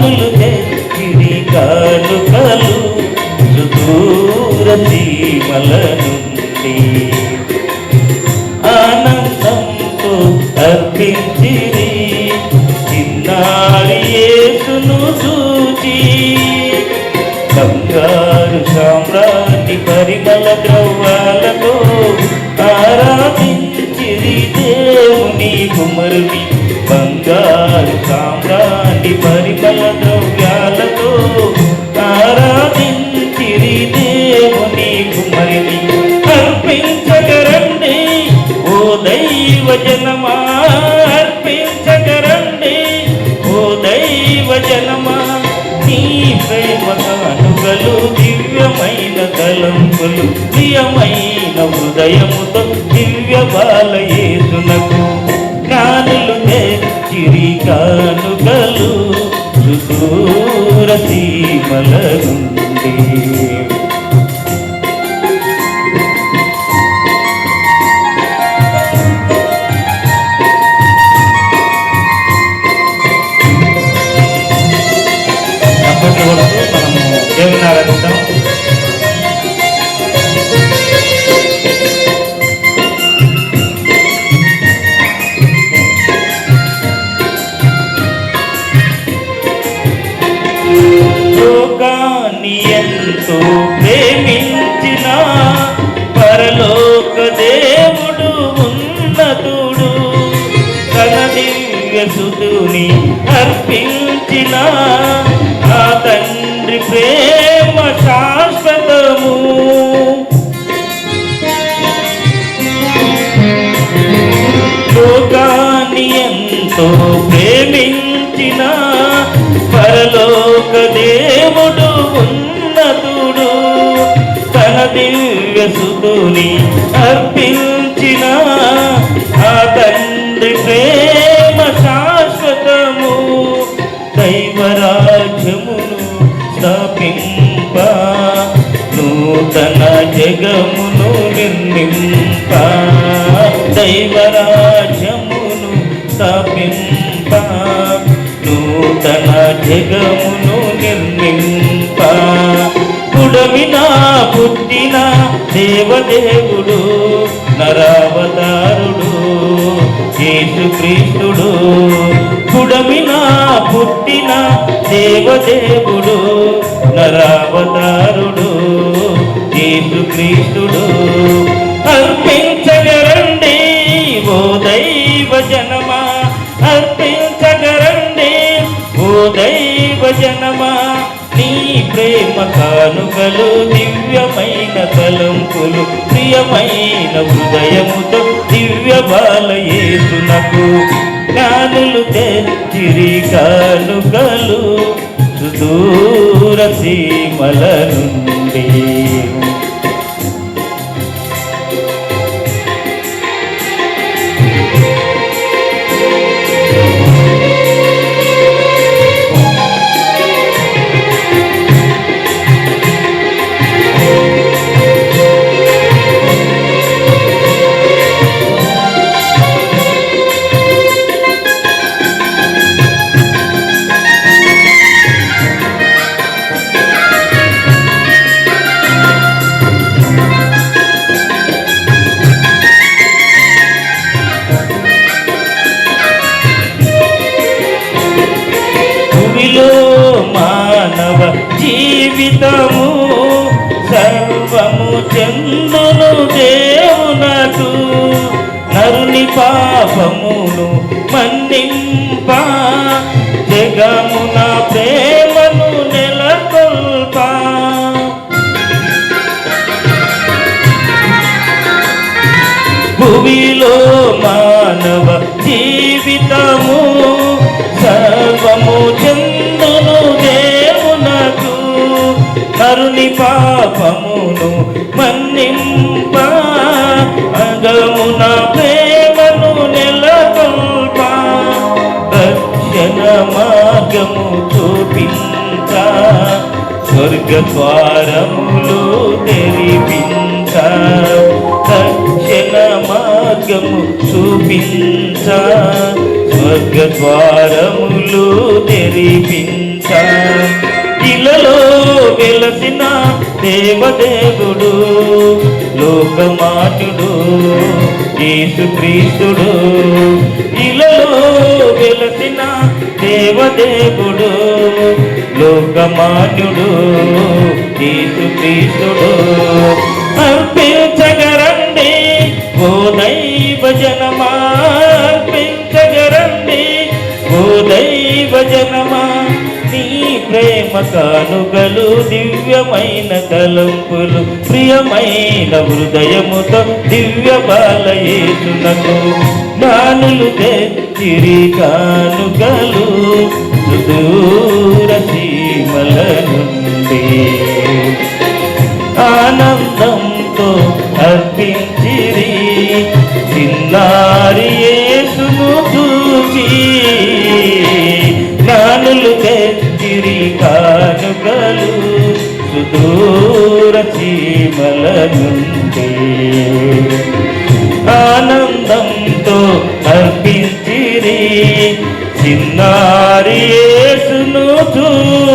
కానులు గిరి కాను కలు దూర సీమల నుండి. ఆనందంతో అర్పించిరి చిన్నారి యేసును చూచి. బంగారు సామ్రాటి పరిమళ ద్రవ్యాలతో ఆరాధించిరి దేవుని కుమరుని బంగారు సామ్రాణి పరిమళ ద్రవ్యాలతో ఆరాధించిరి దేవుని కుమరిని. అర్పించగరండి ఓ దైవ జనమా అర్పించగరండి ఓ దైవ జనమా. నీ ప్రేమ కానుకలు దివ్యమైన తలంపులు ప్రియమైన హృదయముతో దివ్య బాలయేసునకు సుదూర సీమల తండ్రి ప్రేమ శాశ్వతము దైవరాజ్యమును స్థాపింప నూతన జగమును నిర్మింప దైవరాజ్యమును స్థాపింప నూతన జగమును నిర్మింప. పుడమిన పుట్టిన దేవదేవుడు నరావతారుడు యేసుక్రీస్తుడు పుడమిన పుట్టిన దేవదేవుడు నరావతారుడు. యేసుక్రీస్తుడు అర్పించగరండి ఓ దైవ జనమ. ప్రేమ కానుకలు దివ్యమైన తలంపులు ప్రియమైన హృదయముతో దివ్య బాలయేసునకు జ్ఞానులు తెచ్చిరి కానుకలు సుదూర సీమల నుండి. చెందును దేవునకు నరుని పాపమును మన్నింప. జగమున ప్రేమను నెలకొల్ప. భూమిలో మానవ జీవితము సర్వము నరుని పాపమును మన్నింప అగమున ప్రేమను నెలకొల్ప దక్షణ మార్గము చూపించ స్వర్గద్వారములు తెరిపించ దక్షణ మార్గము చూపించ స్వర్గద్వారములు తెరిపించ. వెలసిన దేవదేవుడు లోకమాటుడు యేసుక్రీస్తుడు. ఇలలో వెలసిన దేవదేవుడు లోకమాటుడు యేసుక్రీస్తుడు. అర్పించగరండి ఓ దైవ జనమా అర్పించగరండి ఓ దైవ జనమా. ప్రేమ కానుగలు దివ్యమైన తలంపులు ప్రియమైన హృదయముతో దివ్య బాలయేతునకు జ్ఞానులు తెచ్చిరి కానుగలు సుదూర సీమల నుండి. ఆనందంతో అర్పించిరి చిన్నారి యేసును చూసి చీమల ఆనందంతో అర్పించిరి. చిన్నారి యేసును చూసి